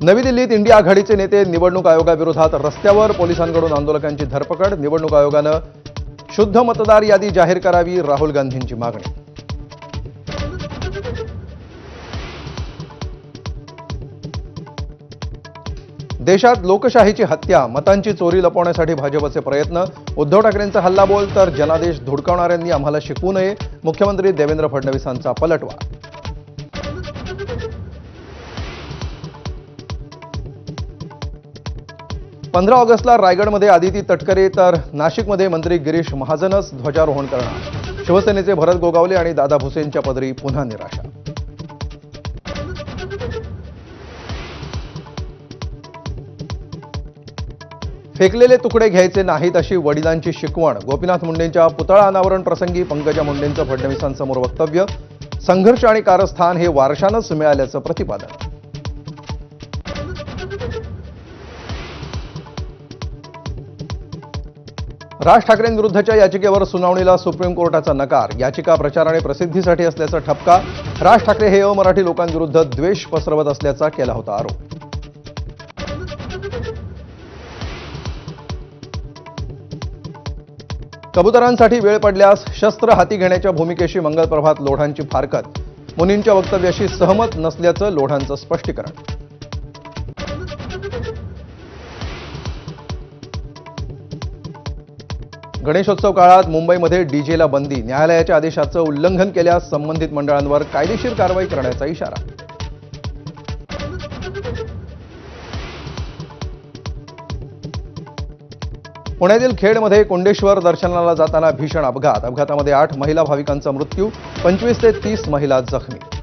नवी दिल्लीत इंडिया आघाडीचे नेते निवडणूक आयोगाविरोधात रस्त्यावर पोलिसांकडून आंदोलकांची धरपकड. निवडणूक आयोगानं शुद्ध मतदार यादी जाहीर करावी राहुल गांधींची मागणी. देशात लोकशाहीची हत्या मतांची चोरी लपवण्यासाठी भाजपचे प्रयत्न उद्धव ठाकरेंचा हल्लाबोल तर जनादेश धुडकावणाऱ्यांनी आम्हाला शिकवू नये. मुख्यमंत्री देवेंद्र फडणवीसांचा पलटवार. पंधरा ऑगस्टला रायगडमध्ये आदिती तटकरे तर नाशिकमध्ये मंत्री गिरीश महाजनच ध्वजारोहण करणार. शिवसेनेचे भरत गोगावले आणि दादा भुसेंच्या पदरी पुन्हा निराशा. फेकलेले तुकडे घ्यायचे नाहीत अशी वडिलांची शिकवण. गोपीनाथ मुंडेंच्या पुतळा अनावरण प्रसंगी पंकजा मुंडेंचं फडणवीसांसमोर वक्तव्य. संघर्ष आणि कारस्थान हे वारशानंच मिळाल्याचं प्रतिपादन. राज ठाकरेंविरुद्धच्या याचिकेवर सुनावणीला सुप्रीम कोर्टाचा नकार. याचिका प्रचार आणि प्रसिद्धीसाठी असल्याचा ठपका. राज ठाकरे हे अमराठी लोकांविरुद्ध द्वेष पसरवत असल्याचा केला होता आरोप. कबुतरांसाठी वेळ पडल्यास शस्त्र हाती घेण्याच्या भूमिकेशी मंगलप्रभात लोढांची फारकत. मुनींच्या वक्तव्याशी सहमत नसल्याचं लोढांचं स्पष्टीकरण. गणेशोत्सव काळात मुंबईमध्ये डीजेला बंदी न्यायालयाच्या आदेशाचं उल्लंघन केल्यास संबंधित मंडळांवर कायदेशीर कारवाई करण्याचा इशारा. पुण्यातील खेडमध्ये कोंडेश्वर दर्शनाला जाताना भीषण अपघात. अपघातामध्ये आठ महिला भाविकांचा मृत्यू पंचवीस ते तीस महिला जखमी.